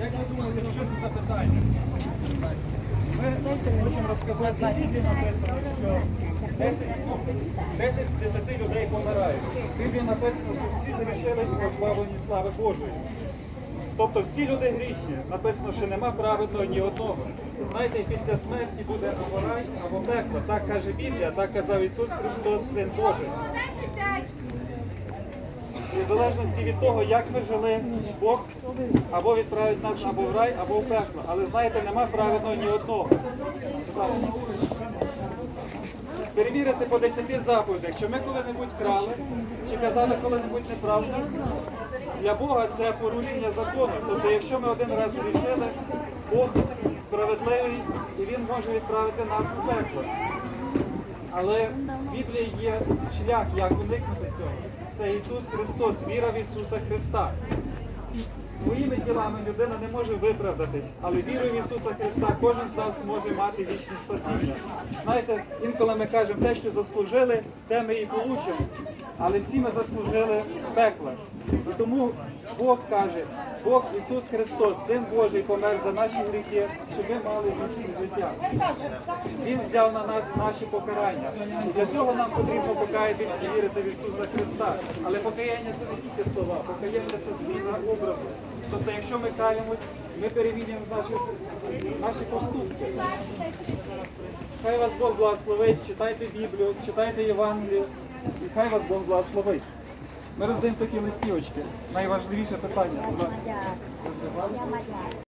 Як ви думаєте, що це за питання? Ми хочемо розказати людям, що 10, 10 ну, з 10 людей помирають. В написано, що всі зрішили позбавлені слави Божої. Тобто всі люди грішні. Написано, що нема праведного ні одного. Знаєте, після смерті буде або рай, або пекло. Так каже Біблія, так казав Ісус Христос, Син Божий. І в залежності від того, як ми жили, Бог або відправить нас або в рай, або в пекло. Але знаєте, нема праведного ні одного. Перевірити по 10 заповідях, чи ми коли-небудь крали, чи казали коли-небудь неправду. Для Бога це порушення закону. Тобто, якщо ми один раз рішили, Бог справедливий і Він може відправити нас у пекло. Але в Біблії є шлях, як уникнути цього. Це Ісус Христос, віра в Ісуса Христа. Своїми ділами людина не може виправдатись, але вірою в Ісуса Христа кожен з нас може мати вічне спасіння. Знаєте, інколи ми кажемо, те, що заслужили, те ми і получимо. Але всі ми заслужили пекла. І тому Бог каже, Бог Ісус Христос, Син Божий, помер за наші гріхи, щоб ми мали вічне життя. Він взяв на нас наші покарання. Для цього нам потрібно покаятись і вірити в Ісуса Христа. Але покаяння це не тільки слова, покаяння це зміна образу. Тобто, якщо ми каємось, ми перевірюємо наші, наші поступки. Хай вас Бог благословить, читайте Біблію, читайте Євангелію, і хай вас Бог благословить. Ми роздаємо такі листівочки. Найважливіше питання. Будь ласка.